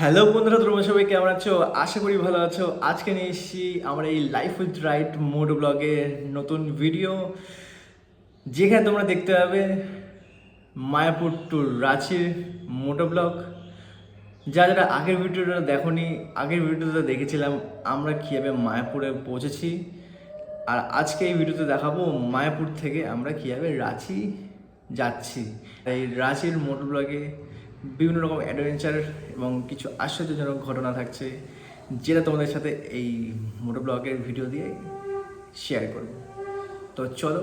Hello বন্ধুরা, তোমরা সবাই কেমন আছো? আশা করি ভালো আছো। আজকে নিয়ে এসেছি আমরা এই লাইফ উইথ রাইট মোড ব্লগের নতুন ভিডিও যেখানে তোমরা দেখতে পাবে মায়াপুর টু রাঁচির মোটো ব্লগ যা যারা আগের ভিডিওটা দেখোনি, আগের ভিডিওতে দেখেছিলাম, আমরা কীভাবে মায়াপুরে পৌঁছেছি। আর আজকে এই ভিডিওতে দেখাবো মায়াপুর থেকে আমরা কীভাবে রাঁচি যাচ্ছি। এই রাঁচির মোটর ব্লগে বিভিন্ন রকম অ্যাডভেঞ্চার এবং কিছু আশ্চর্যজনক ঘটনা থাকছে যেটা তোমাদের সাথে এই মোটর ব্লগের ভিডিও দিয়ে শেয়ার করব। তো চলো।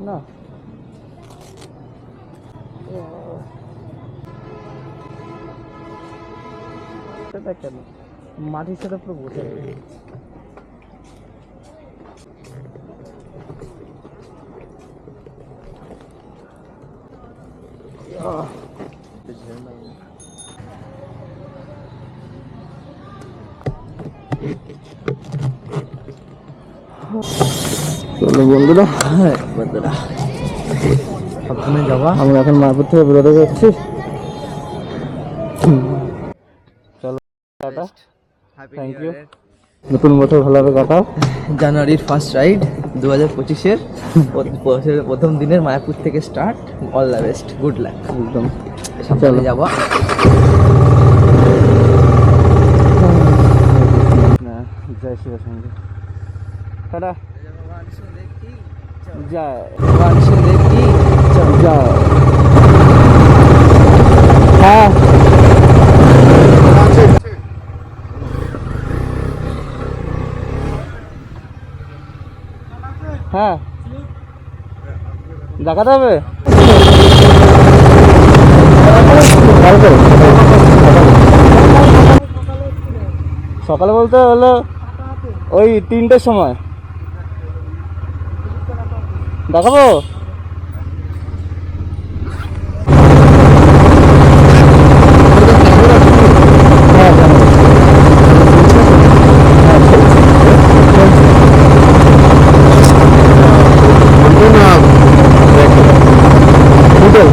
না। কেন? মাটির সাথে পুরো বসে বন্ধুরা। হ্যাঁ বন্ধুরা। যাবা। আমরা এখন মায়াপুর থেকে বেরোতে যাচ্ছি চলো টাটা থ্যাংক ইউ নতুন বছর ভালোভাবে কাটাও। জানুয়ারির ফার্স্ট রাইড দু হাজার পঁচিশের বছরের প্রথম দিনের মায়াপুর থেকে start all the best good luck একদম। সাবধানে যাবা। জয় শিব সঙ্গে। টাটা। জয়। জয়। হ্যাঁ। হ্যাঁ। দেখাতে হবে? সকালে বলতে হলো ওই তিনটের সময়। দেখাবো হোটেল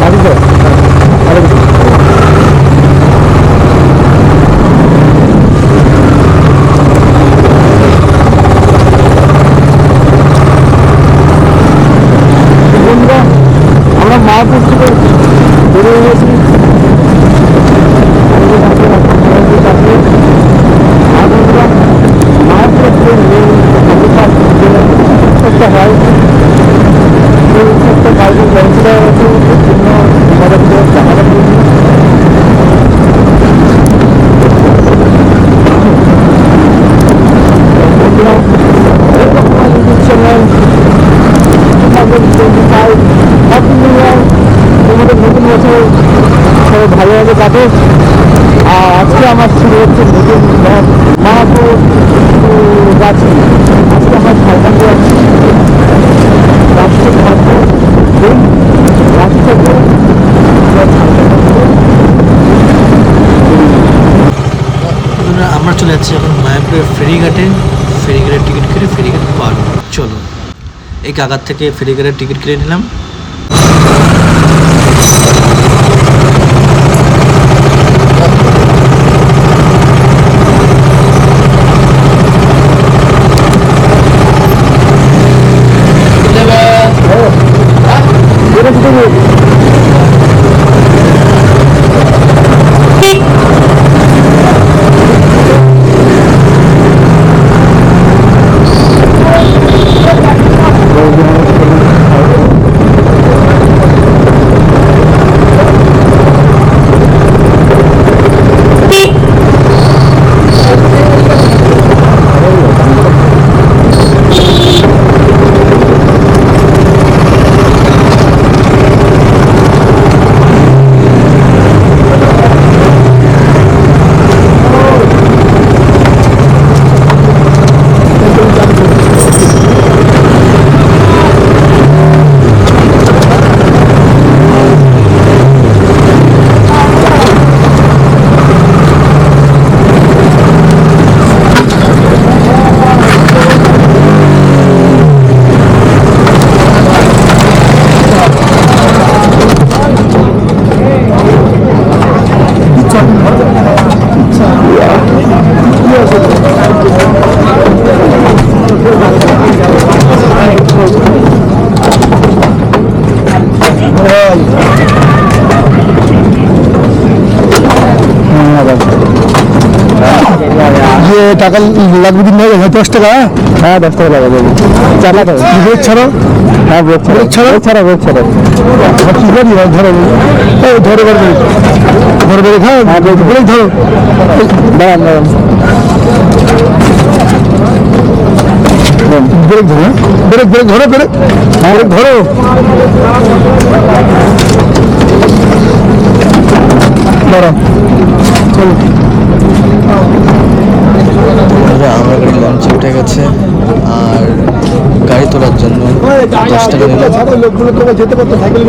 আসবে বন্ধুরা আমরা মায়াপুর থেকে বেরিয়ে গেছি মায়াপুরের যে মেন অবকাশ যে একটা হয় সেই একটা গাড়ি পৌঁছে দেওয়া হয়েছে বিভিন্ন আমাদের জানালার জন্য বন্ধুরা এরকম ইউটিউব চ্যানেল তোমাদের নতুন বছর সবাই ভালোভাবে কাটে আর আজকে আমার শুরু হচ্ছে নতুন ব্লগ মাহাপুর গাছি আজকে আমার ঝাড়খণ্ডে যাচ্ছি রাষ্ট্র খাদ্য দিন রাঁচি থেকে আমরা ঝাড়খণ্ডে আমরা চলে যাচ্ছি এখন মায়াপুরের ফেরিঘাটে ফেরিঘাটের টিকিট কেটে ফেরিঘাট পার। চলো এই কাকার থেকে ফেরিঘাটের টিকিট কেটে নিলাম বেরোচ্ছি তুমি হবে যে টাকা লাগবে দিন নেবে হ্যাঁ দশ টাকা হ্যাঁ? দশ টাকা লাগবে। চালাতে হবে ব্রেক ছাড়ো? হ্যাঁ ব্রেক ছাড়ো। ছাড়ো ছাড়ো ব্রেক ছাড়ো। কি করি ধরো। ধরো ধরো ধরো। ব্রেক হ্যাঁ ব্রেক ধরো। দাঁড়ান দাঁড়ান। ব্রেক ধরো হ্যাঁ? ব্রেক ব্রেক ধরো ব্রেক। ব্রেক ধরো। দাঁড়াও। চলো। আমরা গাড়ি লঞ্চে উঠে গেছে, আর গাড়ি তোলার জন্য দশ টাকা নিল লোকগুলো তোমার থেকে দশ গাড়ি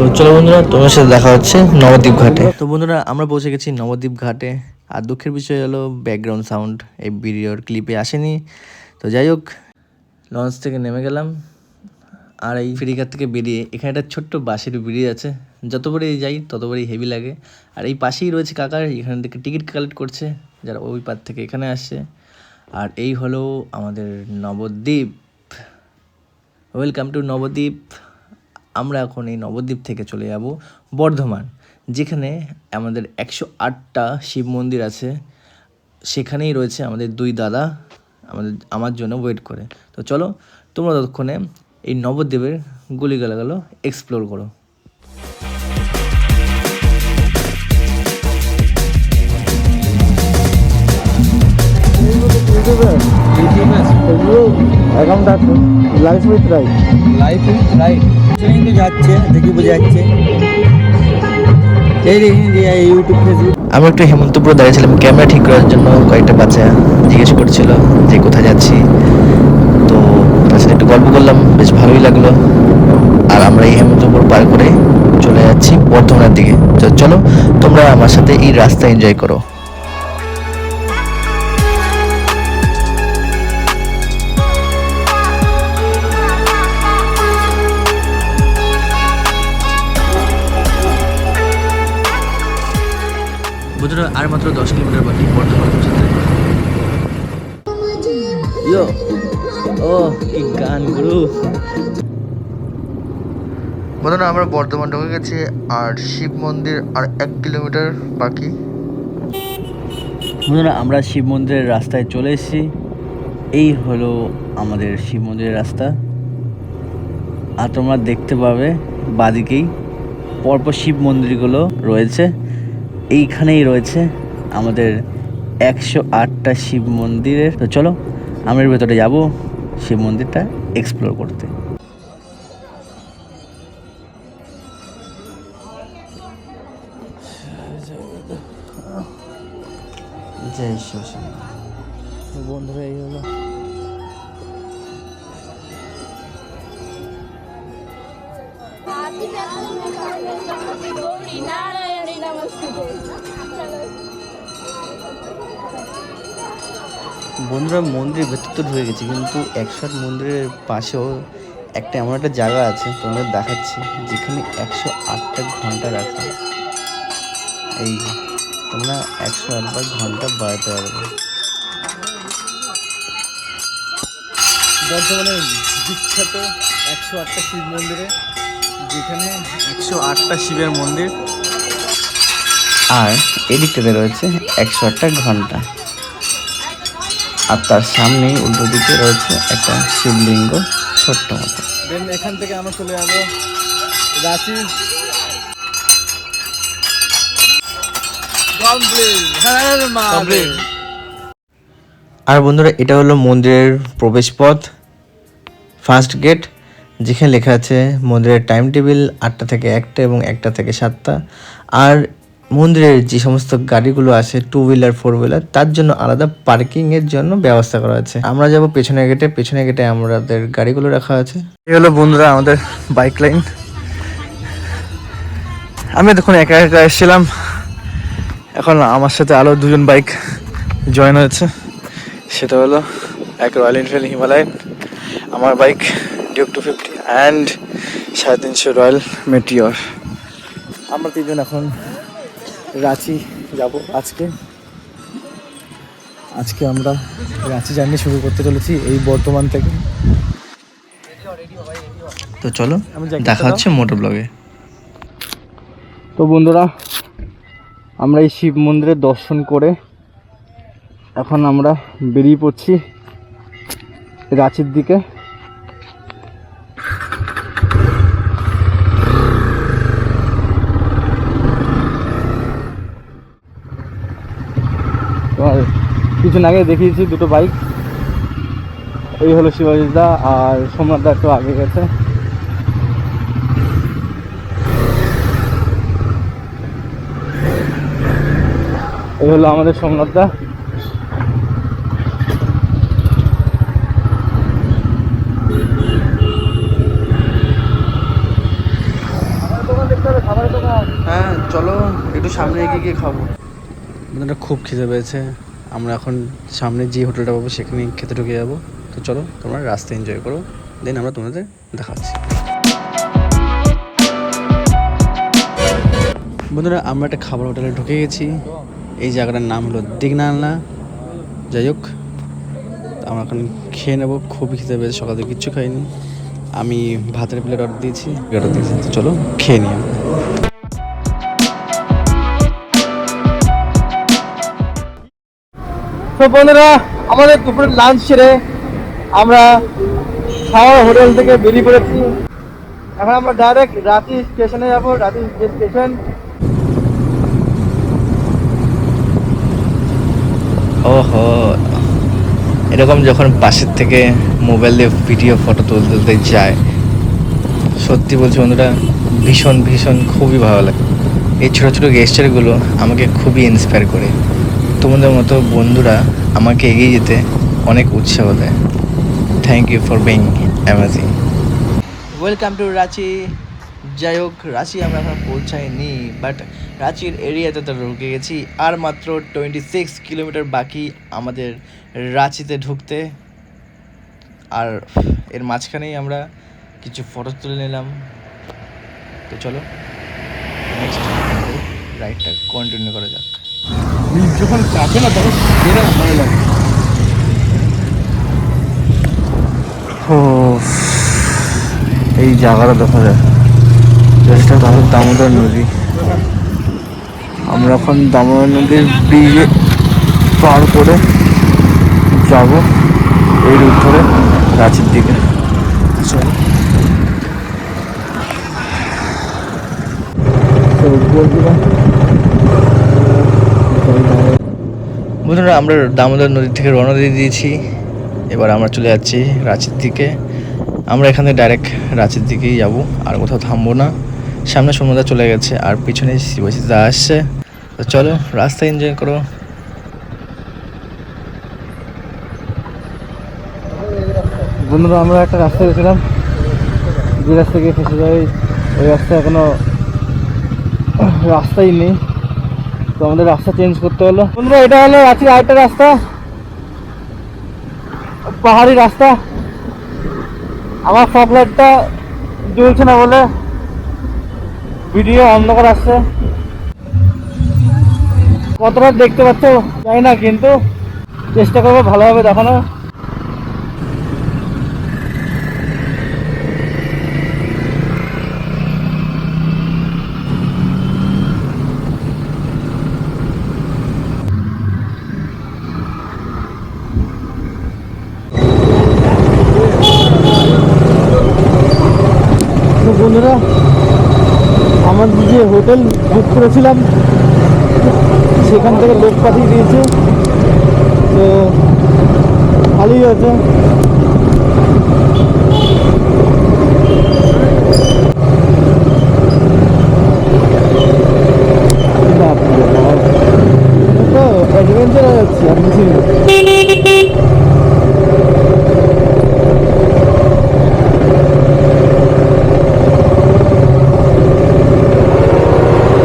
তো চলো বন্ধুরা, তোমার সাথে দেখা হচ্ছে নবদ্বীপ ঘাটে। তো বন্ধুরা, আমরা পৌঁছে গেছি নবদ্বীপ ঘাটে। আর দুঃখের বিষয় হলো ব্যাকগ্রাউন্ড সাউন্ড এই ভিডিওর ক্লিপে আসেনি। তো যাই হোক লঞ্চ থেকে নেমে গেলাম। আর এই ফেরিঘাট থেকে বেরিয়ে, এখানে একটা ছোট্ট বাঁশের ব্রিজ আছে। যতবারই যাই, ততবারই হেভি লাগে। আর এই পাশেই রয়েছে কাকার, এখান থেকে টিকিট কালেক্ট করছে, যারা ওই পার থেকে এখানে আসছে। আর এই হলো আমাদের নবদ্বীপ। Welcome to Nabadwip. আমরা এখন এই নবদ্বীপ থেকে চলে যাব বর্ধমান, যেখানে আমাদের একশো আটটা শিব মন্দির আছে। সেখানেই রয়েছে আমাদের দুই দাদা, আমাদের, আমার জন্য ওয়েট করে। তো চলো, তোমরা ততক্ষণে এই নবদ্বীপের গুলিগালাগুলো এক্সপ্লোর করো। Life with right life right train তো যাচ্ছে দেখি বোঝা যাচ্ছে। এই ইউটিউব ফেসবুক আমি একটু হেমন্তপুরে দাঁড়িয়েছিলাম, ক্যামেরা ঠিক করার জন্য কয়েকটা বাচ্চা জিজ্ঞেস করছিল যে কোথায় যাচ্ছি। তো তার সাথে একটু গল্প করলাম, বেশ ভালোই লাগল। আর আমরা এই হেমন্তপুর পার করে চলে যাচ্ছি বর্ধমানের দিকে। তো চলো, তোমরা আমার সাথে এই রাস্তা এনজয় করো। বন্ধুরা আর মাত্র দশ কিলোমিটার বাকি বর্ধমান পৌঁছাতে। ইয়ো ও কি গান গুরু। বন্ধুরা আমরা বর্ধমান ঢুকে গেছি আর শিব মন্দির আর এক কিলোমিটার বাকি। বন্ধুরা আমরা শিব মন্দিরের রাস্তায় চলে এসেছি। এই হলো আমাদের শিব মন্দিরের রাস্তা। আর তোমরা দেখতে পাবে বাদিকেই। পরপর শিব মন্দিরগুলো রয়েছে। এইখানেই রয়েছে আমাদের একশো আটটা শিব মন্দিরের। তো চলো আমরা এর ভেতরে যাব শিব মন্দিরটা এক্সপ্লোর করতে। জয় শিব বন্ধুরা এই হলো। গৌরী নারায়ণী বন্ধুরা মন্দিরের ভেতর তো ঢুকে গেছি কিন্তু একশো আট মন্দিরের পাশেও একটা এমন একটা জায়গা আছে তোমাদের দেখাচ্ছি যেখানে একশো আটটা ঘণ্টা রাখা। এই তোমরা একশো আটবার ঘণ্টা বাড়াতে পারবে। বর্ধমানের বিখ্যাত একশো আটটা শিব মন্দিরে যেখানে একশো আটটা শিবের মন্দির। আর এদিকটাতে রয়েছে একশো আটটা ঘণ্টা। আর তার সামনেই উল্টো দিকে রয়েছে একটা শিবলিঙ্গ ছোট্ট মতো। দেন এখান থেকে আমরা চলে যাব রাঁচি। আর বন্ধুরা এটা হলো মন্দিরের প্রবেশপথ ফার্স্ট গেট যেখানে লেখা আছে মন্দিরের টাইম টেবিল আটটা থেকে একটা এবং একটা থেকে সাতটা। আর মন্দিরের যে সমস্ত গাড়িগুলো আছে টু হুইলার ফোর হুইলার তার জন্য আলাদা পার্কিং এর জন্য ব্যবস্থা করা আছে। আমরা যাব পেছনে গেটে পেছনে গেটে আমাদের গাড়িগুলো রাখা আছে। এই হলো বন্ধুরা আমাদের বাইক লাইন আমি তখন একা একা এসেছিলাম। এখন আমার সাথে আরও দুজন বাইক জয়েন হয়েছে। সেটা হলো এক রয়্যাল এনফিল্ড হিমালয়ান আমার bike Duke two fifty and সাড়ে তিনশো রয়্যাল মেটিওর আমরা তিনজন এখন রাঁচি যাব আজকে। আজকে আমরা রাঁচি জার্নি শুরু করতে চলেছি এই বর্তমান থেকে। তো চলো দেখা হচ্ছে মোটর ব্লগে তো বন্ধুরা আমরা এই শিব মন্দিরের দর্শন করে এখন আমরা বেরিয়ে পড়ছি রাঁচির দিকে তোমার কিছুদিন আগে দেখিয়েছি দুটো বাইক এই হলো শিবাজিদা আর সোমনাথ দা একটু আগে গেছে। এই হলো আমাদের সোমনাথদা হ্যাঁ চলো একটু সামনে এগিয়ে গিয়ে খাব। খুব খিদে পেয়েছে। আমরা এখন সামনে যে হোটেলটা পাবো সেখানে খেতে ঢুকে যাব। তো চলো, তোমরা রাস্তা এনজয় করো। দেন আমরা তোমাদের দেখাচ্ছি। বন্ধুরা, আমরা একটা খাবার হোটেলে ঢুকে গেছি। এই জায়গাটার নাম হলো দিগনালনা যাই হোক, আমরা এখন খেয়ে নেব। খুবই খিদে পেয়েছে, সকাল থেকে কিচ্ছু খাইনি। আমি ভাতের প্লেট অর্ডার দিয়েছি। অর্ডার দিয়েছি চলো, খেয়ে নিই। তো বন্ধুরা, আমাদের দুপুরের লাঞ্চ সেরে আমরা খাওয়া হোটেল থেকে বেরিয়ে পড়েছি। এখন আমরা ডাইরেক্ট রাতি স্টেশনে যাব যে স্টেশন ওহো, এরকম যখন পাশের থেকে মোবাইল দিয়ে ভিডিও ফটো তুলতে তুলতে যায়, সত্যি বলছি বন্ধুরা, ভীষণ ভীষণ, খুবই ভালো লাগে। এই ছোটো ছোটো গেস্টারগুলো আমাকে খুবই ইন্সপায়ার করে। তোমাদের মতো বন্ধুরা আমাকে এগিয়ে যেতে অনেক উৎসাহ দেয়। Thank you for being amazing welcome to Ranchi যাই হোক রাঁচি আমরা এখন পৌঁছাইনি বাট রাঁচির এরিয়াতে তো ঢুকে গেছি। আর মাত্র টোয়েন্টি সিক্স কিলোমিটার বাকি আমাদের রাঁচিতে ঢুকতে। আর এর মাঝখানেই আমরা কিছু ফটো তুলে নিলাম। তো চলো নেক্সট রাইডটা কন্টিনিউ করা যাক। যখন চাপে না, তখন সেটা ভালো লাগে। ও, এই জায়গাটা দেখা যায়। যেটা হলো দামোদর নদী। আমরা এখন দামোদর নদীর ব্রিজে পার করে যাব এই রুট ধরে রাঁচির দিকে। চলো। বন্ধুরা আমরা দামোদর নদী থেকে রওনা দিয়ে দিয়েছি। এবার আমরা চলে যাচ্ছি রাঁচির দিকে। আমরা এখান ডাইরেক্ট রাঁচির দিকেই যাব, আর কোথাও থামবো না। সামনে সমুদ্র চলে গেছে, আর পিছনে শিবাসিদা আসছে। তো চলো, রাস্তা এনজয় করো। বন্ধুরা, আমরা একটা রাস্তা গেছিলাম। যে রাস্তা গিয়ে ফেসে যাই, ওই রাস্তা এখনও রাস্তাই নেই। তো আমাদের রাস্তা চেঞ্জ করতে হলো। বন্ধুরা, এটা হলো রাঁচির আরেকটা রাস্তা। পাহাড়ি রাস্তা। আমার ফ্লাইটটা জ্বলছে না বলে ভিডিও অন্ধকার আসছে। কতটা দেখতে পাচ্ছ জানি না, কিন্তু চেষ্টা করব ভালোভাবে দেখানো তো বন্ধুরা আমাদের যে হোটেল বুক করেছিলাম। সেখান থেকে লোক পাঠিয়ে দিয়েছে। তো ভালোই তো অ্যাডভেঞ্চার যাচ্ছি আর কিছু না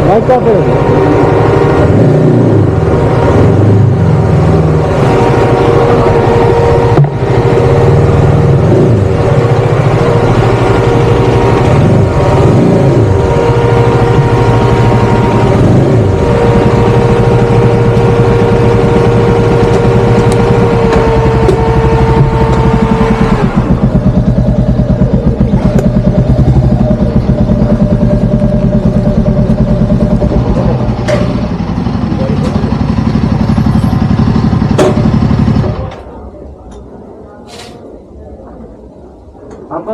লাইটটা করে দে।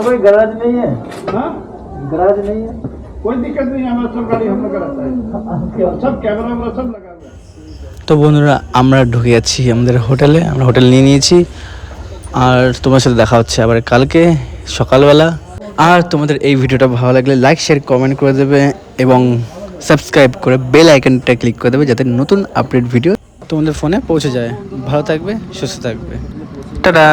कोई गराज नहीं है हाँ गराज नहीं है कोई दिक्कत नहीं है हमारा सब गाड़ी हम लोग का रहता है सब कैमरा वैमरा सब लगा हुआ है তো বন্ধুরা আমরা ঢুকে যাচ্ছি আমাদের হোটেলে আমরা হোটেল নিয়ে নিয়েছি আর তোমার সাথে দেখা হচ্ছে আবার কালকে সকালবেলা আর তোমাদের এই ভিডিওটা ভালো লাগলে লাইক শেয়ার কমেন্ট করে দেবে এবং সাবস্ক্রাইব করে বেল আইকনটা ক্লিক করে দেবে যাতে নতুন আপডেট ভিডিও তোমাদের ফোনে পৌঁছে যায় ভালো থাকবে সুস্থ থাকবে টাটা